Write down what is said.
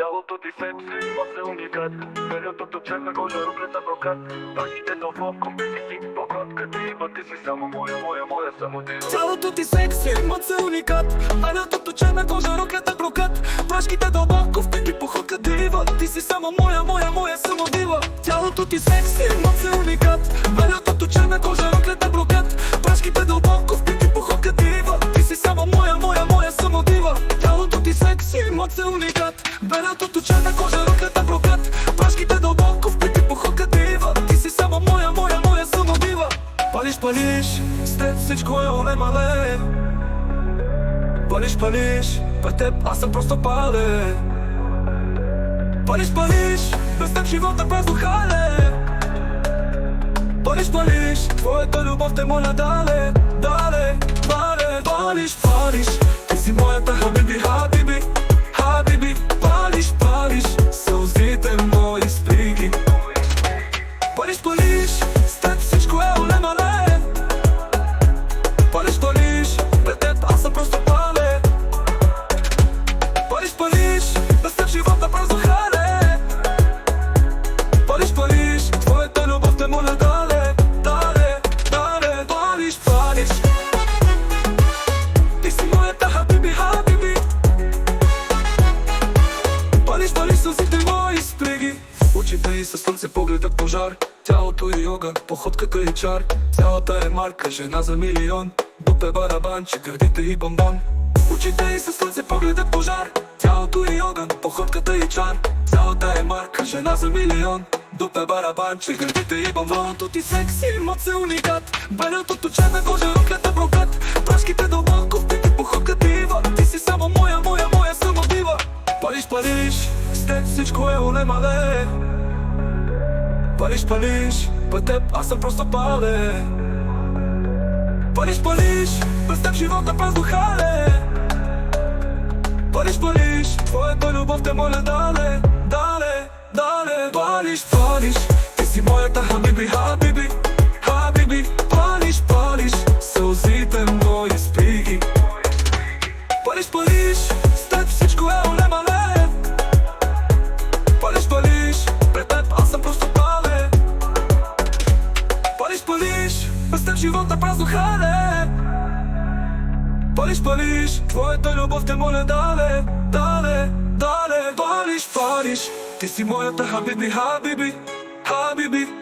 Тялото ти сексі, оце унікат Період от черна кожа, рублета прокат Так іде до фоком, ти покотка ти Бо ти си само моя, моя, моя самотина Тялото ти сексі, мо це унікат Мене тут точена кожа, роклята прокат Пашките до боку, в тебе походка дива. Ти си само моя, моя, моя самодива Тялото ти сексі, мо це унікат Мене тут точена кожа, роклята прокат Пашките до боку, в тебе походка дива. Ти си само моя, моя, моя самодива Тялото ти сексі, мо це унікат Тут точена кожа, роклята прокат Пашките до боку, в тебе походка дива Ти си само моя, моя, моя самодива Палиш, палиш, стет всичко е оле мале. Палиш, палиш, пред теб аз съм просто пале. Палиш, палиш, без теб живота празно хале. Палиш, палиш, твоята любов те моля дале, погледът пожар Тялото е йога, походката е чар Цялата е марка, жена за милион. Дупе барабанче, гърдите и бомбон. Очите и със слънце погледът пожар. Тялото е йога, походката е чар. Цялата е марка, жена за милион. Дупе барабанче, гърдите и бомбон. Ти секси, мод се уникат Белето точена кожа, руклята прокат Прашките дълбоко, в пити походка дива. Ти си само моя, моя, моя самодива. Палиш, палиш, с теб всичко е оле мале Палиш, палиш, пред теб аз съм просто пале. Палиш, палиш, без теб живота празно хале. Палиш, палиш, твоята любов те моля дале, дале, дале. Палиш, палиш, ти си моята хабиби, хабиби живота празно хале Палиш, палиш, твоята любов те моля дале, дале, дале. Палиш, палиш, ти си моята хабиби, хабиби, хабиби